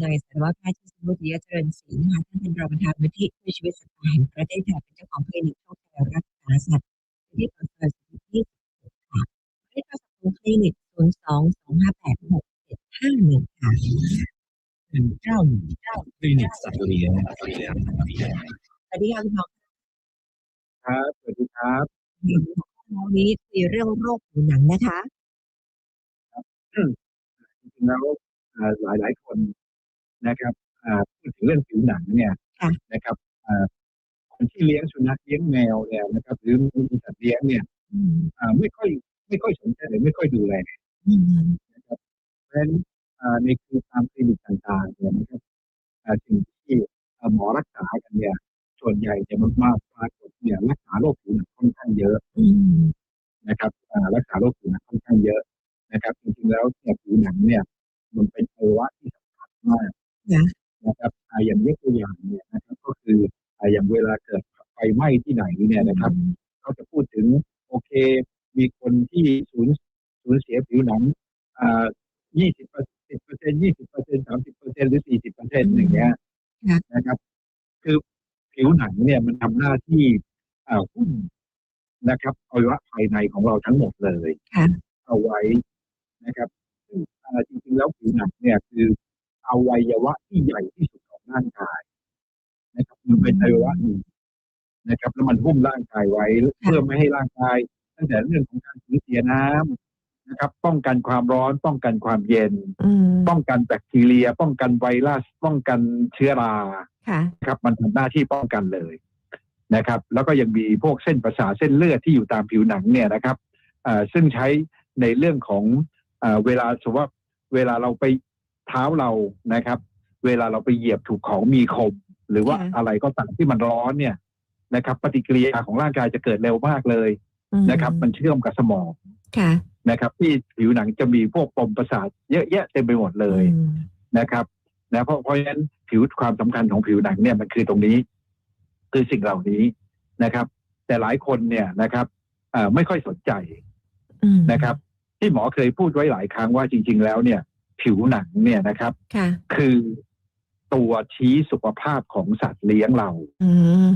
โดยสัตวแพทย์ชิสนุติยเจริญศรีนะคะท่านเป็นรองประธานมูลที่เพื่อชีวิตสัตว์ป่าแห่งประเทศไทยเป็นเจ้าของคลินิกโชคชัยรักษาสัตว์ที่ปากซอยสุขุมวิท26ค่ะเลขโทรศัพท์คลินิก022586751ค่ะเป็นเจ้าหนึ่งเจ้าคลินิกสัตว์เลี้ยงสวัสดีค่ะคุณหมอครับสวัสดีครับวันนี้คุยเรื่องโรคผิวหนังนะคะจริงๆแล้วหลายหลายคน นะครับอ่าพูดถึงเรื่องผิวหนังเนี่ยค่ะนะครับอ่าคนที่เลี้ยงสุนัขเลี้ยงแมวเนี่ยนะครับ หรือมีสัตว์เลี้ยงเนี่ยอืมอ่าไม่ค่อยไม่ค่อยสนใจหรือไม่ค่อยดูแลอืมนะครับเพราะฉะนั้นอ่าในคือตามคลินิกต่างๆเนี่ยนะครับอ่าสิ่งที่อ่าหมอรักษากันเนี่ย ส่วนใหญ่จะมากๆปรากฏเนี่ยรักษาโรคผิวหนังค่อนข้างเยอะอืมนะครับอ่ารักษาโรคผิวหนังค่อนข้างเยอะนะครับจริงๆแล้วเนี่ยผิวหนังเนี่ย มันเป็นอวัยวะที่สำคัญมาก นะนะครับอ่าอย่างยกตัวอย่างเนี่ยนะครับก็คืออ่าอย่างเวลาเกิดไฟไหม้ที่ไหนเนี่ยนะครับเขาจะพูดถึงโอเค มีคนที่สูญสูญเสียผิวหนังอ่ายี่สิบเปอร์สิบเปอร์เซ็นยี่สิบเปอร์เซ็นสามสิบเปอร์เซ็นหรือสี่สิบเปอร์เซ็นอย่างเงี้ยนะครับ คือผิวหนังเนี่ยมันทำหน้าที่อ่าหุ้มนะครับอวัยวะภายในของเราทั้งหมดเลยค่ะเอาไว้นะครับซึ่งอ่าจริงๆแล้วผิวหนังเนี่ยคือ อวัยวะที่ใหญ่ที่สุดของร่างกายนะครับมันเป็นอวัยวะหนึ่งนะครับแล้วมันหุ้มร่างกายไว้เพื่อไม่ให้ร่างกาย ตั้งแต่เรื่องของการสูญเสียน้ำนะครับ ป้องกันความร้อน ป้องกันความเย็นอืมป้องกันแบคทีเรีย ป้องกันไวรัส ป้องกันเชื้อราค่ะนะครับ มันทำหน้าที่ป้องกันเลยนะครับ แล้วก็ยังมีพวกเส้นประสาทเส้นเลือดที่อยู่ตามผิวหนังเนี่ยนะครับเอ่อซึ่งใช้ในเรื่องของเอ่อเวลาสมมติว่าเวลาเราไป เท้าเรานะครับ เวลาเราไปเหยียบถูกของมีคม หรือว่าค่ะ อะไรก็ตามที่มันร้อนเนี่ยนะครับ ปฏิกิริยาของร่างกายจะเกิดเร็วมากเลยอืมนะครับ มันเชื่อมกับสมองค่ะนะครับ ที่ผิวหนังจะมีพวกปมประสาทเยอะแยะเต็มไปหมดเลยอืมนะครับนะเพราะเพราะฉะนั้นผิวความสำคัญของผิวหนังเนี่ยมันคือตรงนี้ คือสิ่งเหล่านี้นะครับ แต่หลายคนเนี่ยนะครับเอ่อไม่ค่อยสนใจ อืมนะครับที่หมอเคยพูดไว้หลายครั้งว่าจริง ๆ แล้วเนี่ย ผิวหนังเนี่ยนะครับ ค่ะ คือตัวชี้สุขภาพของสัตว์เลี้ยงเราอืม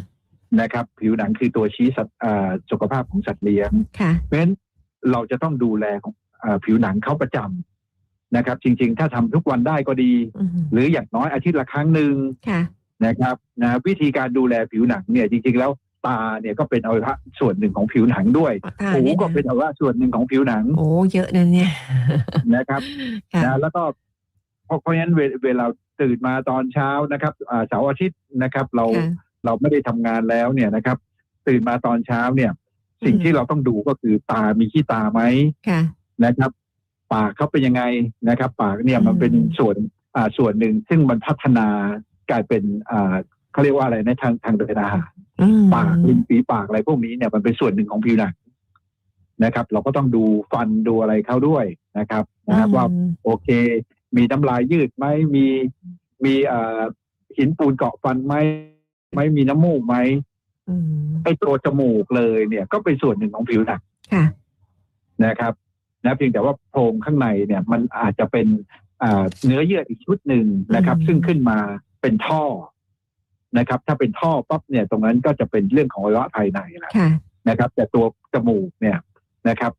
นะครับ ผิวหนังคือตัวชี้สัตว์เอ่อสุขภาพของสัตว์เลี้ยง ค่ะ เพราะฉะนั้นเราจะต้องดูแลของเอ่อผิวหนังเขาประจำนะครับ จริง ๆ ถ้าทำทุกวันได้ก็ดี อืมหรืออย่างน้อยอาทิตย์ละครั้งหนึ่งค่ะ นะครับนะวิธีการดูแลผิวหนังเนี่ยจริง ๆ แล้ว ตาเนี่ยก็เป็นอวัยวะส่วนหนึ่งของผิวหนังด้วยอ่าหูเนี่ยก็เป็นอวัยวะส่วนหนึ่งของผิวหนัง โอ้เยอะนะเนี่ยนะครับค่ะนะแล้วก็เพราะเพราะฉะนั้นเวเวลาตื่นมาตอนเช้านะครับอ่าเสาร์อาทิตย์นะครับ เราค่ะเราไม่ได้ทำงานแล้วเนี่ยนะครับ ตื่นมาตอนเช้าเนี่ย สิ่งอืมที่เราต้องดูก็คือตามีขี้ตาไหมค่ะนะครับ ปากเขาเป็นยังไงนะครับ ปากเนี่ยมันอืมเป็นส่วนอ่าส่วนหนึ่งซึ่งมันพัฒนากลายเป็นอ่าเขาเรียกว่าอะไรในะทางทางเดินอาหารอืม ปากริมฝีปากอะไรพวกนี้เนี่ยมันเป็นส่วนหนึ่งของผิวหนังนะครับ เราก็ต้องดูฟันดูอะไรเข้าด้วยนะครับนะครับว่าอืมโอเค มีน้ำลายยืดไหมมีมีเอ่อหินปูนเกาะฟันไหมไม่มีน้ำมูกไหมอืมไอ้ตัวจมูกเลยเนี่ยก็เป็นส่วนหนึ่งของผิวหนังค่ะนะครับนะเพียงแต่ว่าโพรงข้างในเนี่ย มันอาจจะเป็นอ่าเนื้อเยื่ออีกชุดหนึ่งนะครับอืมซึ่งขึ้นมาเป็นท่อ นะครับ ถ้าเป็นท่อปั๊บเนี่ยตรงนั้นก็จะเป็นเรื่องของอวัยวะภายในแล้วค่ะ นะครับ แต่ตัวจมูกเนี่ยนะครับ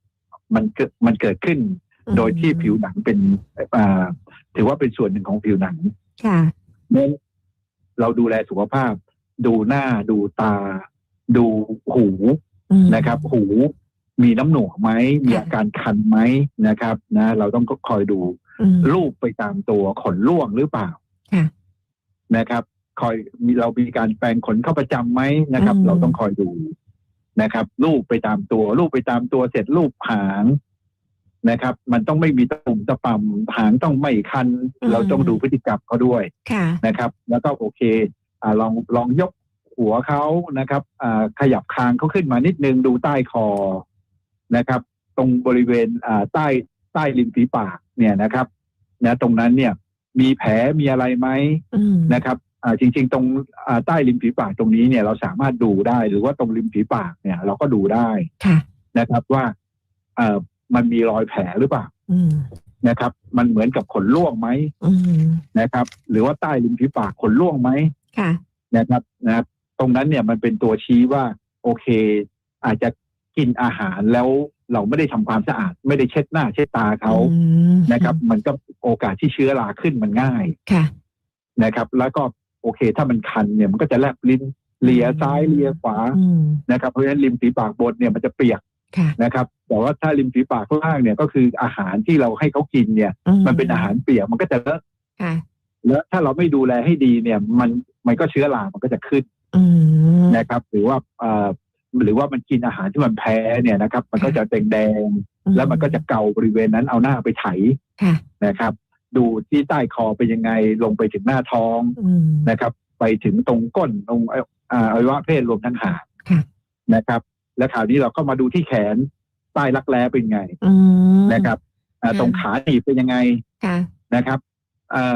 มันเกิดมันเกิดขึ้นโดยที่ผิวหนังเป็นอ่าถือว่าเป็นส่วนหนึ่งของผิวหนัง ค่ะ เน้นเราดูแลสุขภาพ ดูหน้าดูตา ดูหูอืม นะครับ หูมีน้ำหนวกไหมมีอาการคันไหมนะครับนะ เราต้องคอยดู อืม รูปไปตามตัวขนร่วงหรือเปล่าค่ะ นะครับ คอยมีเรามีการแปรงขนเข้าประจำไหมนะครับ อืม เราต้องคอยดูนะครับรูปไปตามตัวรูปไปตามตัวเสร็จรูปหางนะครับ มันต้องไม่มีตะปุ่มตะป่ำหางต้องไม่คัน เราต้องดูพฤติกรรมเขาด้วย ค่ะ นะครับแล้วก็โอเคอ่าลองลองยกหัวเขานะครับอ่าขยับคางเขาขึ้นมานิดนึงดูใต้คอนะครับ ตรงบริเวณอ่าใต้ใต้ริมฝีปากเนี่ยนะครับนะตรงนั้นเนี่ยมีแผลมีอะไรไหมอืมนะครับอ่า จริง ๆ ตรงอ่าใต้ริมฝีปากตรงนี้เนี่ยเราสามารถดูได้หรือว่าตรงริมฝีปากเนี่ย เราก็ดูได้ค่ะนะครับว่าเอ่อมันมีรอยแผลหรือเปล่าอืมนะครับ มันเหมือนกับขนล่วงไหมอืมนะครับ หรือว่าใต้ริมฝีปากขนล่วงไหมค่ะนะครับนะครับตรงนั้นเนี่ยมันเป็นตัวชี้ว่า โอเค อาจจะกินอาหารแล้วเราไม่ได้ทำความสะอาด ไม่ได้เช็ดหน้าเช็ดตาเขาอืมนะครับ มันก็โอกาสที่เชื้อราขึ้นมันง่ายค่ะนะครับ แล้วก็ โอเค ถ้ามันคันเนี่ยมันก็จะแลบลิ้นเลียซ้ายเลียขวาอืมนะครับ เพราะฉะนั้นริมฝีปากบนเนี่ยมันจะเปียกค่ะนะครับ แต่ว่าถ้าริมฝีปากล่างเนี่ยก็คืออาหารที่เราให้เขากินเนี่ยอืมันเป็นอาหารเปียกมันก็จะเลอะค่ะแล้วถ้าเราไม่ดูแลให้ดีเนี่ย มันมันก็เชื้อรามันก็จะขึ้นอืมนะครับ หรือว่าเอ่อหรือว่ามันกินอาหารที่มันแพ้เนี่ยนะครับ มันก็จะแดงแดงๆแล้วมันก็จะเกาบริเวณนั้นเอาหน้าไปไถค่ะนะครับ ดูที่ใต้คอเป็นยังไงลงไปถึงหน้าท้องอืมนะครับ ไปถึงตรงก้นตรงเอ่ออ่าอวัยวะเพศรวมทั้งหางค่ะนะครับ แล้วคราวนี้เราก็มาดูที่แขนใต้รักแร้เป็นไงอืมนะครับอ่าค่ะตรงขาหนีบเป็นยังไงค่ะนะครับเอ่อ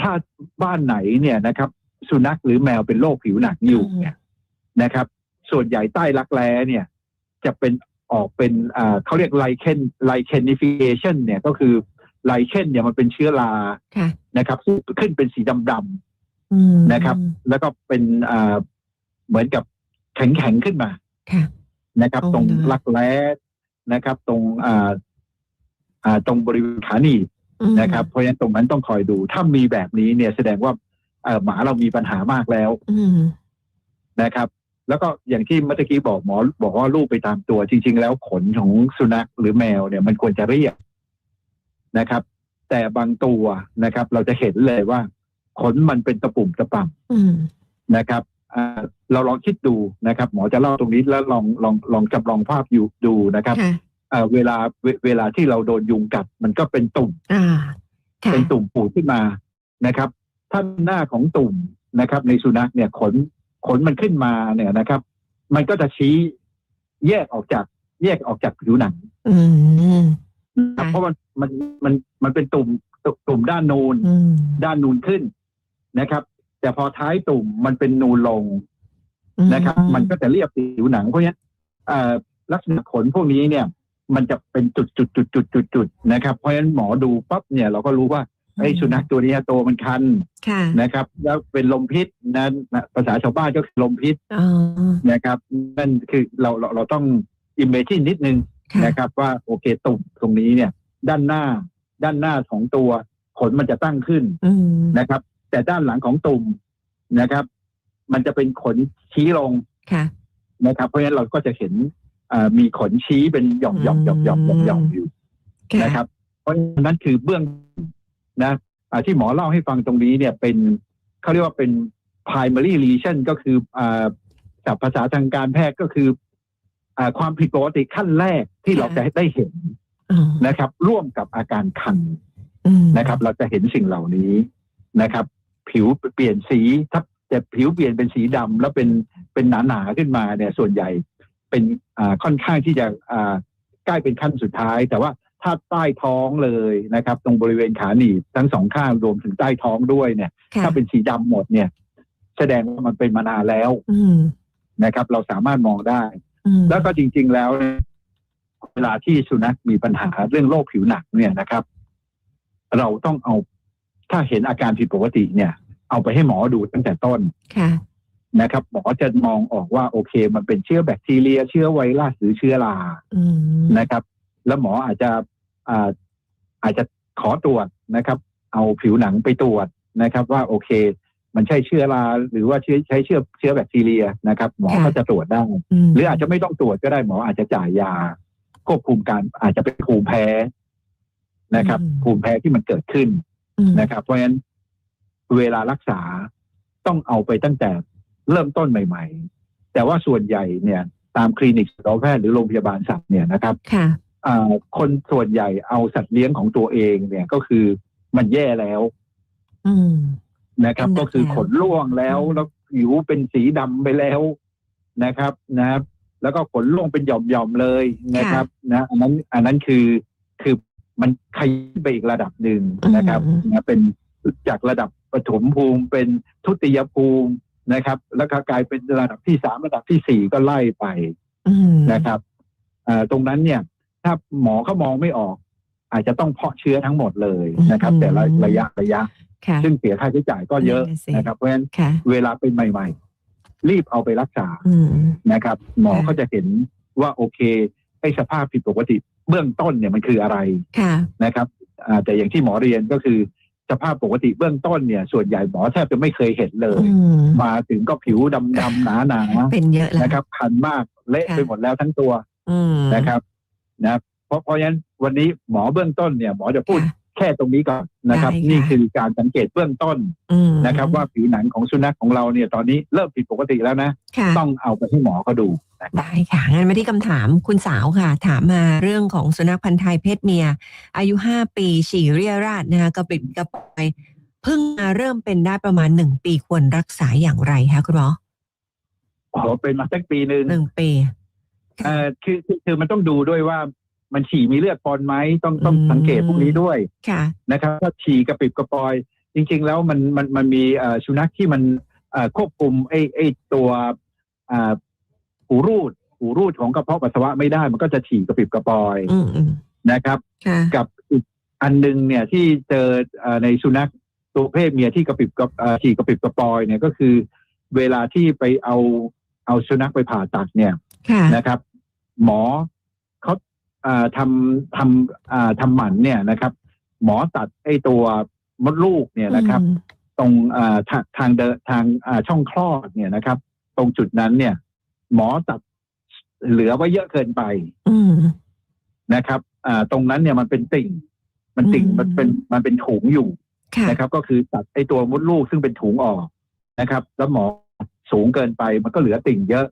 ถ้าบ้านไหนเนี่ยนะครับ สุนัขหรือแมวเป็นโรคผิวหนังอยู่เนี่ยนะครับ ส่วนใหญ่ใต้รักแร้เนี่ย จะเป็นออกเป็นอ่าเขาเรียกไลเคนไลเคนนิฟิเคชันเนี่ยก็คือ ไลเคนเนี่ยมันเป็นเชื้อราค่ะนะครับขึ้นเป็นสีดำอืมนะครับๆแล้วก็เป็นอ่าเหมือนกับแข็งๆขึ้นมาค่ะ นะครับโอ้ตรงนะรักแร้นะครับ ตรงอ่าอ่าตรงบริเวณขาหนีบ อืมนะครับเพราะฉะนั้นตรงนั้นต้องคอยดู ถ้ามีแบบนี้เนี่ยแสดงว่าเอ่อหมาเรามีปัญหามากแล้วอืมนะครับ แล้วก็อย่างที่เมื่อกี้บอกหมอบอกว่าลูกไปตามตัว จริง ๆ แล้วขนของสุนัขหรือแมวเนี่ยมันควรจะเรียบ นะครับ แต่บางตัวนะครับ เราจะเห็นเลยว่า ขนมันเป็นตะปุ่มตะป่ำอืมนะครับอ่าเราลองคิดดูนะครับ หมอจะเล่าตรงนี้แล้วลองลองลองจำลองภาพอยู่ดูนะครับค่ะอ่าเวลาเวเวลาที่เราโดนยุงกัด มันก็เป็นตุ่มอ่าค่ะเป็นตุ่มปูดขึ้นมานะครับ ถ้าหน้าของตุ่มนะครับ ในสุนัขเนี่ยขนขนมันขึ้นมาเนี่ยนะครับ มันก็จะชี้แยกออกจากแยกออกจากผิวหนัง อืมนะครับค่ะเพราะมันมันมันมันเป็นตุ่มตุตุ่มด้านนูนอืมด้านนูนขึ้นนะครับ แต่พอท้ายตุ่มมันเป็นนูนลงนะครับ มันก็จะเรียบผิวหนังเพราะฉะนั้นเอ่อลักษณะขนพวกนี้เนี่ย มันจะเป็นจุดจุดจุดจุดจุดจุดนะครับ เพราะฉะนั้นหมอดูปั๊บเนี่ยเราก็รู้ว่าไอ้สุนัขตัวนี้ตัวมันคันค่ะนะครับ แล้วเป็นลมพิษนะนะภาษาชาวบ้านก็คือลมพิษอ๋อนะครับนั่นคือเราเราเราต้องอิมเมจินนิดนึงค่ะ นะครับ ว่าโอเคตุ่มตรงนี้เนี่ย ด้านหน้า ด้านหน้าของตัวขนมันจะตั้งขึ้นอืมนะครับ แต่ด้านหลังของตุ่มนะครับ มันจะเป็นขนชี้ลงค่ะนะครับ เพราะฉะนั้นเราก็จะเห็นอ่ามีขนชี้เป็นหย่อมหย่อมหย่อมหย่อมหย่อมหย่อมอยู่ค่ะนะครับ เพราะฉะนั้นคือเบื้องนะอ่าที่หมอเล่าให้ฟังตรงนี้เนี่ยเป็นเขาเรียกว่าเป็น primary lesion ก็คืออ่าศัพท์ภาษาทางการแพทย์ก็คืออ่า ความผิดปกติขั้นแรกที่เราจะได้เห็นอ๋อนะครับ ร่วมกับอาการคันอืมนะครับ เราจะเห็นสิ่งเหล่านี้นะครับ ผิวเปลี่ยนสีถ้าแต่ผิวเปลี่ยนเป็นสีดำแล้วเป็นเป็นหนาๆขึ้นมาเนี่ย ส่วนใหญ่เป็นอ่าค่อนข้างที่จะอ่าใกล้เป็นขั้นสุดท้าย แต่ว่าถ้าใต้ท้องเลยนะครับ ตรงบริเวณขาหนีบทั้งสองข้างรวมถึงใต้ท้องด้วยเนี่ยค่ะถ้าเป็นสีดำหมดเนี่ย แสดงว่ามันเป็นมานานแล้วอืมนะครับ เราสามารถมองได้อืม แล้วก็จริง ๆ แล้วเนี่ยเวลาที่สุนัขมีปัญหาเรื่องโรคผิวหนังเนี่ยนะครับ เราต้องเอาถ้าเห็นอาการผิดปกติเนี่ย เอาไปให้หมอดูตั้งแต่ต้นค่ะนะครับ หมอจะมองออกว่าโอเค มันเป็นเชื้อแบคทีเรีย เชื้อไวรัสหรือเชื้อราอืมนะครับ แล้วหมออาจจะอ่าอาจจะขอตรวจนะครับ เอาผิวหนังไปตรวจนะครับ ว่าโอเค มันใช่เชื้อราหรือว่าเชื้อใช้เชื้อเชื้อแบคทีเรียนะครับ หมอก็จะตรวจได้มหรืออาจจะไม่ต้องตรวจก็ได้หมออาจจะจ่ายยา ควบคุมการอาจจะเป็นภูมิแพ้นะครับ ภูมิแพ้ที่มันเกิดขึ้นอืมนะครับ เพราะฉะนั้นเวลารักษาต้องเอาไปตั้งแต่เริ่มต้นใหม่ ๆ แต่ว่าส่วนใหญ่เนี่ย ตามคลินิกสัตวแพทย์หรือโรงพยาบาลสัตว์เนี่ยนะครับค่ะอ่าคนส่วนใหญ่เอาสัตว์เลี้ยงของตัวเองเนี่ยก็คือมันแย่แล้วอืม นะครับเป็นหนัก็กคือแล้วขนร่วงแล้วอืมแล้วผิวเป็นสีดำไปแล้วนะครับนะครับ แล้วก็ขนร่วงเป็นหย่อมๆเลยนะครับ นะอันนั้นอันนั้นคือคือมันขยับไปอีกระดับหนึ่งนะครับนะเป็นจากระดับปฐมภูมิเป็นทุติยภูมินะครับ แล้วก็กลายเป็นระดับที่สามระดับที่สี่ก็ไล่ไปอืมนะครับอ่าตรงนั้นเนี่ยถ้าหมอเขามองไม่ออก อาจจะต้องเพาะเชื้อทั้งหมดเลยนะครับ แต่ละระยะระยะค่ะ ซึ่งเสียค่าใช้จ่ายก็เยอะนั่นน่ะสินะครับ เพราะฉะนั้นค่ะเวลาเป็นใหม่ ๆ รีบเอาไปรักษาอืมนะครับ หมอค่ะก็จะเห็นว่าโอเคไอ้สภาพผิดปกติ เบื้องต้นเนี่ยมันคืออะไรค่ะนะครับอ่าแต่อย่างที่หมอเรียนก็คือสภาพปกติเบื้องต้นเนี่ย ส่วนใหญ่หมอแทบจะไม่เคยเห็นเลยอืมมาถึงก็ผิวดำๆหนาๆเป็นเยอะแล้วนะครับคันมากเละค่ะไปหมดแล้วทั้งตัวอืมนะครับนะเพราะเพราะฉะนั้นวันนี้หมอเบื้องต้นเนี่ย หมอจะพูดค่ะ แค่ตรงนี้ก่อนนะครับ ได้ค่ะ นี่คือการสังเกตเบื้องต้นอืมนะครับ ว่าผิวหนังของสุนัขของเราเนี่ยตอนนี้เริ่มผิดปกติแล้วนะ ค่ะ ต้องเอาไปให้หมอเขาดูนะครับ ได้ค่ะงั้นมาที่คำถามคุณสาวค่ะ ถามมาเรื่องของสุนัขพันธ์ไทยเพศเมีย อายุห้าปี ฉี่เรียราดนะคะกระปริบกระปอยเพิ่งมาเริ่มเป็นได้ประมาณหนึ่งปีควรรักษาอย่างไรคะคุณหมอโอ้โหเป็นมาสักปีหนึ่งหนึ่งปี เอ่อคือคือคือมันต้องดูด้วยว่า มันฉี่มีเลือดปนไหมต้องต้องอืมสังเกตพวกนี้ด้วยค่ะนะครับถ้าฉี่กระปิบกระปอย จริง ๆ แล้วมันมันมันมีเอ่อสุนัขที่มันเอ่อควบคุมไอ้ไอ้ตัวอ่าหูรูดหูรูดของกระเพาะปัสสาวะไม่ได้ มันก็จะฉี่กระปิบกระปอยอืมอืมนะครับค่ะกับอีกอันหนึงเนี่ยที่เจอเอ่อในสุนัขตัวเพศเมียที่กระปิบกระเอ่อฉี่กระปิบกระปอยเนี่ยก็คือ เวลาที่ไปเอาเอาสุนัขไปผ่าตัดเนี่ยค่ะนะครับ หมอเขาอ่า ทำทำอ่าทำหมันเนี่ยนะครับ หมอตัดไอ้ตัวมดลูกเนี่ยนะครับอืมตรงอ่าทางทางเดินทางอ่าช่องคลอดเนี่ยนะครับ ตรงจุดนั้นเนี่ย หมอตัดเหลือไว้เยอะเกินไปอืมนะครับอ่าตรงนั้นเนี่ยมันเป็นติ่ง มันติ่งอืมมันเป็นมันเป็นถุงอยู่ค่ะนะครับ ก็คือตัดไอ้ตัวมดลูกซึ่งเป็นถุงออกนะครับ แล้วหมอสูงเกินไปมันก็เหลือติ่งเยอะ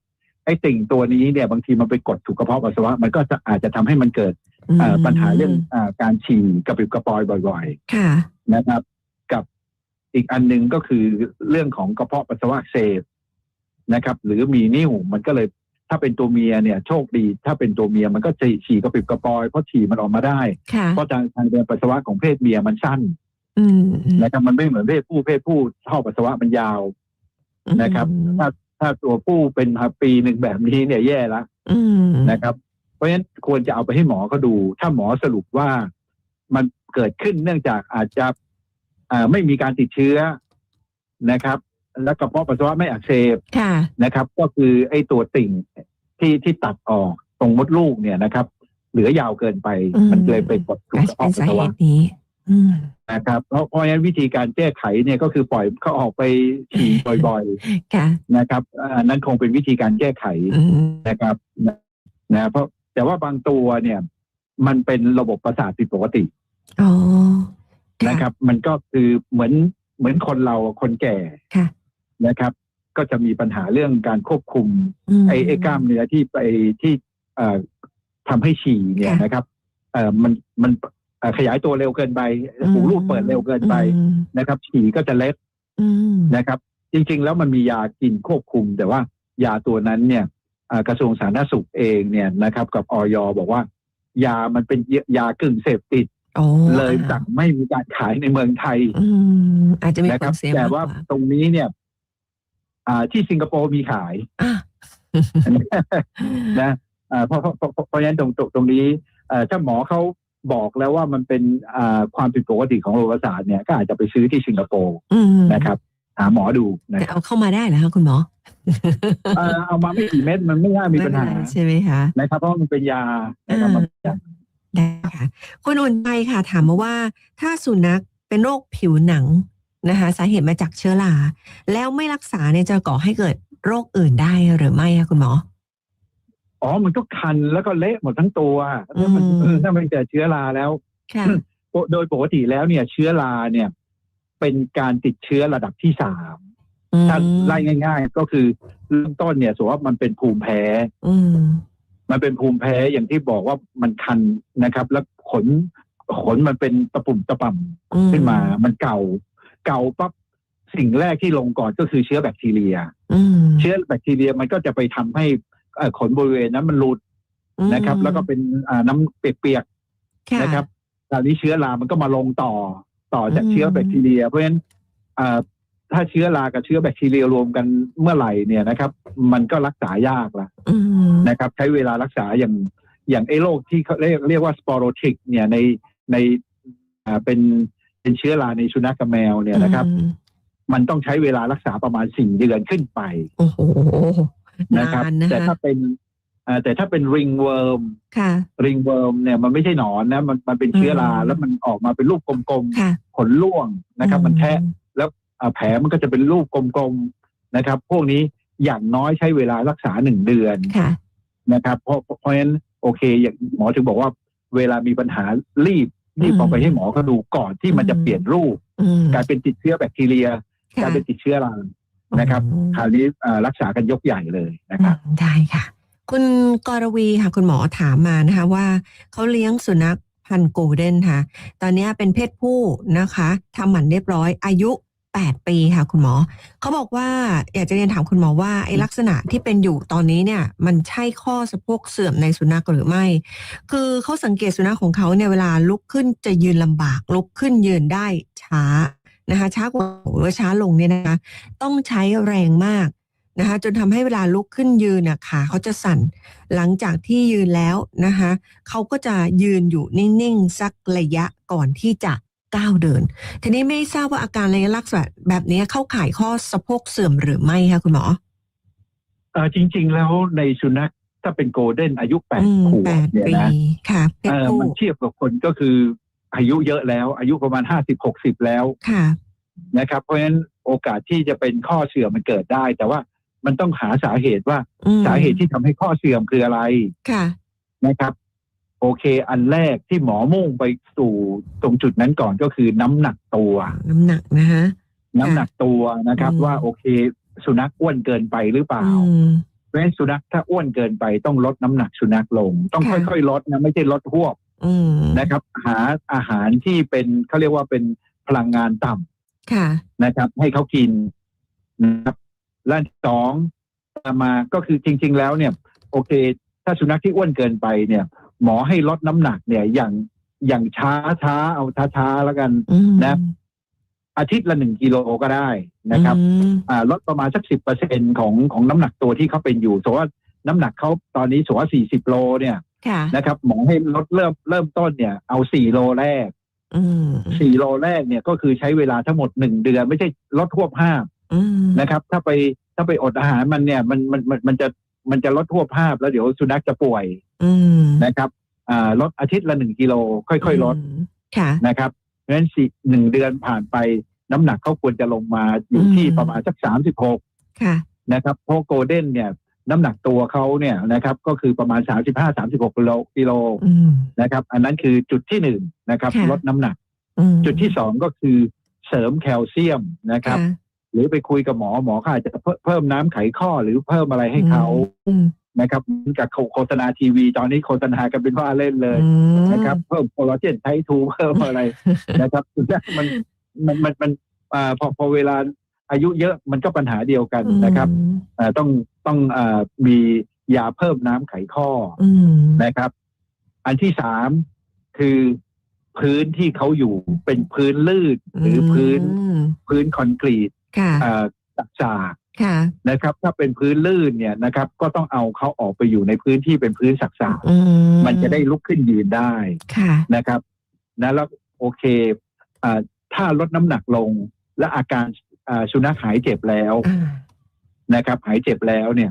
ไอ้ติ่งตัวนี้เนี่ยบางทีมันไปกดถูกกระเพาะปัสสาวะมันก็จะอาจจะทำให้มันเกิดเอ่อปัญหาเรื่องอาการฉี่กระปิบกระปอยบ่อยค่ะๆนะครับ กับอีกอันหนึ่งก็คือเรื่องของกระเพาะปัสสาวะอักเสบนะครับ หรือมีนิ่วมันก็เลยถ้าเป็นตัวเมียเนี่ยโชคดี ถ้าเป็นตัวเมียมันก็จะฉี่กระปิบกระปอยเพราะฉี่มันออกมาได้ค่ะเพราะทางทางเดินปัสสาวะของเพศเมียมันสั้นอืมอืมนะครับมันไม่เหมือนเพศผู้เพศผู้ท่อปัสสาวะมันยาวนะครับอืมถ้า ถ้าตัวผู้เป็นมาปีหนึ่งแบบนี้เนี่ยแย่ละอืมนะครับ เพราะฉะนั้นควรจะเอาไปให้หมอเขาดู ถ้าหมอสรุปว่ามันเกิดขึ้นเนื่องจากอาจจะอ่าไม่มีการติดเชื้อนะครับ แล้วกระเพาะปัสสาวะไม่อักเสบค่ะนะครับ ก็คือไอ้ตัวติ่งที่ที่ตัดออกตรงมดลูกเนี่ยนะครับ เหลือยาวเกินไปอืมมันเลยไปกดถูกอาจกจะระเป็นเพาะปัสสาสาเหวะตุนี้อืม นะครับเพราะเพราะฉะนั้นวิธีการแก้ไขเนี่ยก็คือปล่อยเขาออกไปฉี่บ่อยค่ะๆนะครับอันนั้นคงเป็นวิธีการแก้ไขอืมนะครับนะนะเพราะแต่ว่าบางตัวเนี่ย มันเป็นระบบประสาทผิดปกติอ๋อนะครับ มันก็คือเหมือนเหมือนคนเราคนแก่ค่ะนะครับ ก็จะมีปัญหาเรื่องการควบคุมมไอ้ไอ้กล้ามเนื้อที่ไปที่เอ่อทำให้ฉี่เนี่ยค่ะนะครับ เอ่อมันมันเอ่อ ขยายตัวเร็วเกินไปหูรูดเปิดเร็วเกินไปอืมนะครับฉี่ก็จะเล็กอืมนะครับ จริง ๆ แล้วมันมียากินควบคุม แต่ว่ายาตัวนั้นเนี่ยอ่ากระทรวงสาธารณสุขเองเนี่ยนะครับ กับออยบอกว่า ยามันเป็นยากึ่งเสพติดโอ้เลยสั่งไม่มีการขายในเมืองไทยอืมอาจจะมีนะผครับลเสียแต่มากกว่าว่าตรงนี้เนี่ย อ่าที่สิงคโปร์มีขายอะนะอ่าเพราะเพราะเพราะเพราะฉะนั้นตรงตรงตรงนี้เอ่อถ้าหมอเขา บอกแล้วว่ามันเป็นอ่าความผิดปกติของโรคประสาทเนี่ยก็อาจจะไปซื้อที่สิงคโปร์อืมนะครับหาหมอดูนะแต่ครับเอาเข้ามาได้เหรอคะคุณหมอเอ่อเอามาไม่กี่เม็ดมันไม่น่ามีปัญหาไเป็นไรใช่ไหมคะนะครับเพราะมันเป็นยานะครับมันเป็นยาได้ค่ะคุณอุ่นใจค่ะ ถามมาว่า ถ้าสุนัขเป็นโรคผิวหนังนะคะสาเหตุมาจากเชื้อราแล้วไม่รักษาเนี่ยจะก่อให้เกิดโรคอื่นได้หรือไม่คะคุณหมอ อ๋อมันก็คันแล้วก็เละหมดทั้งตัวถ้ามันอืมเออถ้ามันเกิดเชื้อราแล้วค่ะโดยปกติแล้วเนี่ย เชื้อราเนี่ย เป็นการติดเชื้อระดับที่สามถ้าไล่ง่าย ๆ ก็คือเริ่มต้นเนี่ยสมมติว่ามันเป็นภูมิแพ้อืมมันเป็นภูมิแพ้อย่างที่บอกว่ามันคันนะครับ แล้วขนขนมันเป็นตะปุ่มตะป่ำอืมขึ้นมา มันเก่า เก่าปั๊บสิ่งแรกที่ลงก่อนก็คือเชื้อแบคทีเรียอืมเชื้อแบคทีเรียมันก็จะไปทำให้เอ่อ ขนบริเวณนั้นมันหลุดนะครับ แล้วก็เป็นอ่าน้ำเปียกๆค่ะนะครับคราวนี้เชื้อรา มันก็มาลงต่อต่อจากอืมเชื้อแบคทีเรีย เพราะฉะนั้นอ่าถ้าเชื้อรากับเชื้อแบคทีเรียรวมกันเมื่อไหร่เนี่ยนะครับ มันก็รักษายากละอืมนะครับ ใช้เวลารักษาอย่างอย่างไอ้โรคที่เขาเรียกเรียกว่าสปอโรทิก เนี่ยในในอ่าเป็นเป็นเชื้อราในสุนัขกับแมวเนี่ยนะครับอืมมันต้องใช้เวลารักษาประมาณสี่เดือนขึ้นไปโอ้โห นะครับ นานนะแต่คะถ้าเป็นอ่าแต่ถ้าเป็นริงเวิร์มค่ะ ริงเวิร์มเนี่ยมันไม่ใช่หนอนนะมันมันเป็นเชื้อราอืม แล้วมันออกมาเป็นรูปกลมค่ะๆขนร่วงนะครับ มันแทะอ่าแผลมันก็จะเป็นรูปกลมๆนะครับ พวกนี้อย่างน้อยใช้เวลารักษาหนึ่งเดือนค่ะ นะครับ เพราะเพราะฉะนั้นโอเค อย่างหมอถึงบอกว่า เวลามีปัญหารีบรีบอืมเอาไปให้หมอเขาดูก่อนที่มันจะอืม เปลี่ยนรูป อืมกลายเป็นติดเชื้อแบคทีเรีย กค่ะลายเป็นติดเชื้อรา นะครับคราวนี้เอ่อรักษากันยกใหญ่เลยนะครับอืมได้ค่ะ คุณกรวีค่ะ คุณหมอถามมานะคะ ว่าเขาเลี้ยงสุนัขพันธุ์โกลเด้นค่ะ ตอนนี้เป็นเพศผู้นะคะทำหมันเรียบร้อยอายุ 8 ปีค่ะ คุณหมอ เขาบอกว่าอยากจะเรียนถามคุณหมอว่าไอ้ลักษณะที่เป็นอยู่ตอนนี้เนี่ย มันใช่ข้อสะโพกเสื่อมในสุนัขหรือไม่ คือเขาสังเกตสุนัขของเขาเนี่ยเวลาลุกขึ้นจะยืนลำบาก ลุกขึ้นยืนได้ช้า นะคะช้ากว่าหรือว่าช้าลงเนี่ยนะคะต้องใช้แรงมากนะคะจนทำให้เวลาลุกขึ้นยืนน่ะขาเขาจะสั่น หลังจากที่ยืนแล้วนะคะเขาก็จะยืนอยู่นิ่งๆสักระยะก่อนที่จะก้าวเดิน ทีนี้ไม่ทราบว่าอาการอะไรลักษณะแบบนี้เข้าข่ายข้อสะโพกเสื่อมหรือไม่คะคุณหมอเอ่อจริง ๆ แล้วในสุนัขถ้าเป็นโกลเด้นอายุแปดอืมขวบแปดเนี่ยปีนะค่ะเพศเอ่อผู้มันเทียบกับคนก็คือ อายุเยอะแล้ว อายุประมาณห้าสิบหกสิบแล้วค่ะนะครับ เพราะฉะนั้นโอกาสที่จะเป็นข้อเสื่อมมันเกิดได้ แต่ว่ามันต้องหาสาเหตุว่าอืมสาเหตุที่ทำให้ข้อเสื่อมคืออะไรค่ะนะครับ โอเค อันแรกที่หมอมุ่งไปสู่ตรงจุดนั้นก่อนก็คือน้ำหนักตัว น้ำหนักนะคะน้ำหนักตัวนะครับอืมว่าโอเค สุนัขอ้วนเกินไปหรือเปล่าอืมเพราะฉะนั้นสุนัขถ้าอ้วนเกินไปต้องลดน้ำหนักสุนัขลง ต้องค่ะค่อยๆลดนะไม่ใช่ลดหวบอืม นะครับ หาอาหารที่เป็นเขาเรียกว่าเป็นพลังงานต่ำค่ะนะครับ ให้เขากินนะครับและสองตามมาก็คือจริง ๆ แล้วเนี่ย โอเค ถ้าสุนัขที่อ้วนเกินไปเนี่ย หมอให้ลดน้ำหนักเนี่ยอย่างอย่างช้าช้าๆเอาช้าช้าๆแล้วกันอืมนะ อาทิตย์ละหนึ่งกิโลก็ได้นะครับอืมอ่าลดประมาณสักสิบเปอร์เซ็นของของน้ำหนักตัวที่เขาเป็นอยู่สมมติว่าน้ำหนักเขาตอนนี้สมมติว่าสี่สิบโลเนี่ย ค่ะ นะครับหมอให้ลดเริ่มเริ่มต้นเนี่ย เอาสี่โลแรกอืมสี่โลแรกเนี่ยก็คือใช้เวลาทั้งหมดหนึ่งเดือน ไม่ใช่ลดทั่วภาพอืมนะครับ ถ้าไปถ้าไปอดอาหารมันเนี่ยมันมันมันมันจะมันจะลดทั่วภาพแล้วเดี๋ยวสุนัขจะป่วยอืมนะครับอ่าลดอาทิตย์ละหนึ่งกิโลค่อยๆลดมค่ะ นะครับเพราะฉะนั้นสี่หนึ่งเดือนผ่านไปน้ำหนักเขาควรจะลงมาอยู่ที่อืม ประมาณสักสามสิบหก ค่ะ นะครับเพราะโกลเด้นเนี่ย น้ำหนักตัวเขาเนี่ยนะครับ ก็คือประมาณ 35 36กิโลกิโลอืมนะครับ อันนั้นคือจุดที่หนึ่งนะครับค่ะลดน้ำหนักอืมจุดที่สองก็คือเสริมแคลเซียมนะครับค่ะหรือไปคุยกับหมอหมอเขาอาจจะเพิ่มเพิ่มน้ำไขข้อหรือเพิ่มอะไรให้เขาอืมนะครับเหมือนกับโฆษณาทีวี ตอนนี้โฆษณากันเป็นว่าเล่นเลยอืมนะครับ เพิ่มโคลลาเจนไททูเพิ่มอะไรนะครับสุดท้ายมันมันมันมันอ่าพอพอเวลาอายุเยอะมันก็ปัญหาเดียวกันนะครับเอ่อต้อง ต้องเออมียาเพิ่มน้ำไขข้ออืมนะครับ อันที่สามคือพื้นที่เขาอยู่เป็นพื้นลื่นหรือพื้นมพื้นคอนกรีตค่ะเอ่อสากค่ะๆนะครับ ถ้าเป็นพื้นลื่นเนี่ยนะครับ ก็ต้องเอาเขาออกไปอยู่ในพื้นที่เป็นพื้นสักอืมๆมันจะได้ลุกขึ้นยืนได้ค่ะนะครับนะแล้วโอเคอ่าถ้าลดน้ำหนักลงและอาการอ่าสุนัขหายเจ็บแล้วอ่า นะครับ หายเจ็บแล้วเนี่ย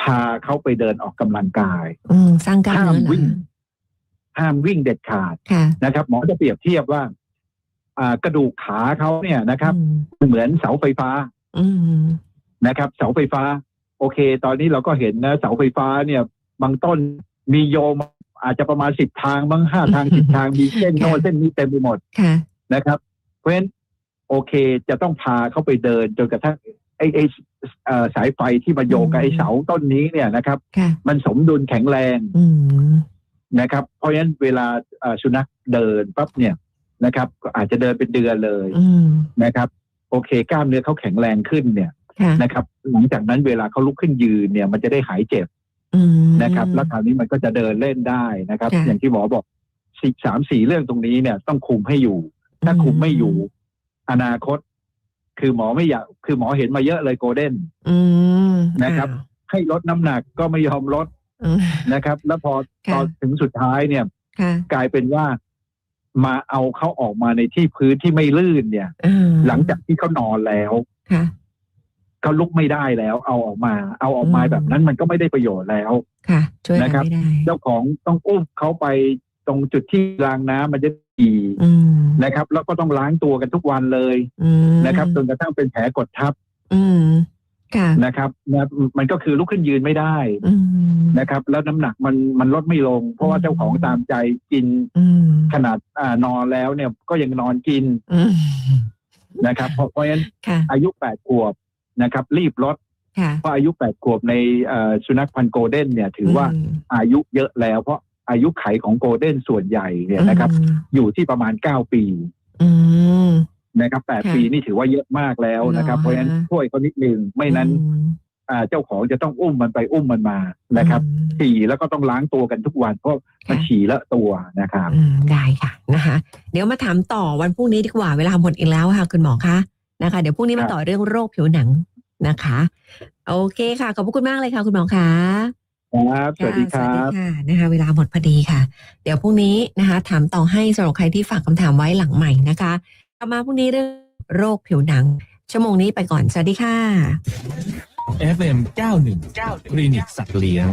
พาเขาไปเดินออกกำลังกายอืมสร้างกล้ามเนื้อห้ามเหรอวิ่งห้ามวิ่งเด็ดขาดค่ะนะครับ หมอจะเปรียบเทียบว่าอ่ากระดูกขาเขาเนี่ยนะครับอืมเหมือนเสาไฟฟ้าอืมนะครับ เสาไฟฟ้า โอเค ตอนนี้เราก็เห็นนะเสาไฟฟ้าเนี่ย บางต้นมีโยมอาจจะประมาณสิบทางบางห้าทางสิบทางมีเส้นโน้นเส้นนี้เต็มไปหมดค่ะนะครับ เพราะฉะนั้นโอเคจะต้องพาเขาไปเดินจนกระทั่ง ไอ้ไอ้เอ่อสายไฟที่มาโยงกับไอ้เสาต้นนี้เนี่ยนะครับ ค่ะมันสมดุลแข็งแรงอืมนะครับ เพราะฉะนั้นเวลาเอ่อสุนัขเดินปั๊บเนี่ยนะครับ ก็อาจจะเดินเป็นเดือนเลยอืมนะครับ โอเคกล้ามเนื้อเขาแข็งแรงขึ้นเนี่ยค่ะนะครับ หลังจากนั้นเวลาเขาลุกขึ้นยืนเนี่ย มันจะได้หายเจ็บอืม นะครับ แล้วคราวนี้มันก็จะเดินเล่นได้นะครับ ค่ะ อย่างที่หมอบอกสิสามสี่เรื่องตรงนี้เนี่ยต้องคุมให้อยู่ ถ้าคุมไม่อยู่ อนาคต คือหมอไม่อยาก คือหมอเห็นมาเยอะเลยโกลเด้นอืมนะครับ ให้ลดน้ำหนักก็ไม่ยอมลดอืมนะครับ แล้วพอค่ะตอนถึงสุดท้ายเนี่ยค่ะกลายเป็นว่ามาเอาเขาออกมาในที่พื้นที่ไม่ลื่นเนี่ยอ่าหลังจากที่เขานอนแล้วค่ะเขาลุกไม่ได้แล้ว เอาออกมา เอาออกมาอืมแบบนั้นมันก็ไม่ได้ประโยชน์แล้ว ค่ะช่วยกันะนครับไม่ได้เจ้าของต้องอุ้มเขาไปตรงจุดที่รางน้ำมันจะ ดีอืมนะครับ แล้วก็ต้องล้างตัวกันทุกวันเลยอืมนะครับจนกระทั่งเป็นแผลกดทับอืมค่ะนะครับนะมันก็คือลุกขึ้นยืนไม่ได้อืมนะครับ แล้วน้ำหนักมันมันลดไม่ลง เพราะว่าเจ้าของตามใจกินอืมขนาดอ่านอนแล้วเนี่ยก็ยังนอนกินอืมนะครับ เพราะเพราะฉะนั้นค่ะอายุแปดขวบนะครับ รีบลดค่ะเพราะอายุแปดขวบในเอ่อสุนัขพันธุ์โกลเด้นเนี่ย ถือว่ามอายุเยอะแล้วเพราะ อายุไขของโกลเด้นส่วนใหญ่เนี่ยนะครับ อยู่ที่ประมาณเก้าปีอืมนะครับแปดค่ะปีนี่ถือว่าเยอะมากแล้วนะครับเหรอเพราะฉะนั้นฮะช่วยเขานิดนึงไม่นั้นอืมอ่าเจ้าของจะต้องอุ้มมันไปอุ้มมันมานะครับอืมฉี่แล้วก็ต้องล้างตัวกันทุกวันเพราะมันค่ะฉี่เลอะตัวนะครับอืมได้ค่ะนะคะเดี๋ยวมาถามต่อวันพรุ่งนี้ดีกว่าเวลาหมดอีกแล้วค่ะ คุณหมอคะนะคะ เดี๋ยวพรุ่งนี้มาครับต่อเรื่องโรคผิวหนังนะคะ โอเคค่ะ ขอบพระคุณมากเลยค่ะ คุณหมอคะ ครับ สวัสดีคค่ะรัสวัสบดีค่ะนะคะ เวลาหมดพอดีค่ะ เดี๋ยวพรุ่งนี้นะคะ ถามต่อให้สำหรับใครที่ฝากคำถามไว้หลังใหม่นะคะกลับมาพรุ่งนี้เรื่องโรคผิวหนัง ชั่วโมงนี้ไปก่อน สวัสดีค่ะ FM 91 คลินิกสัตว์เลี้ยง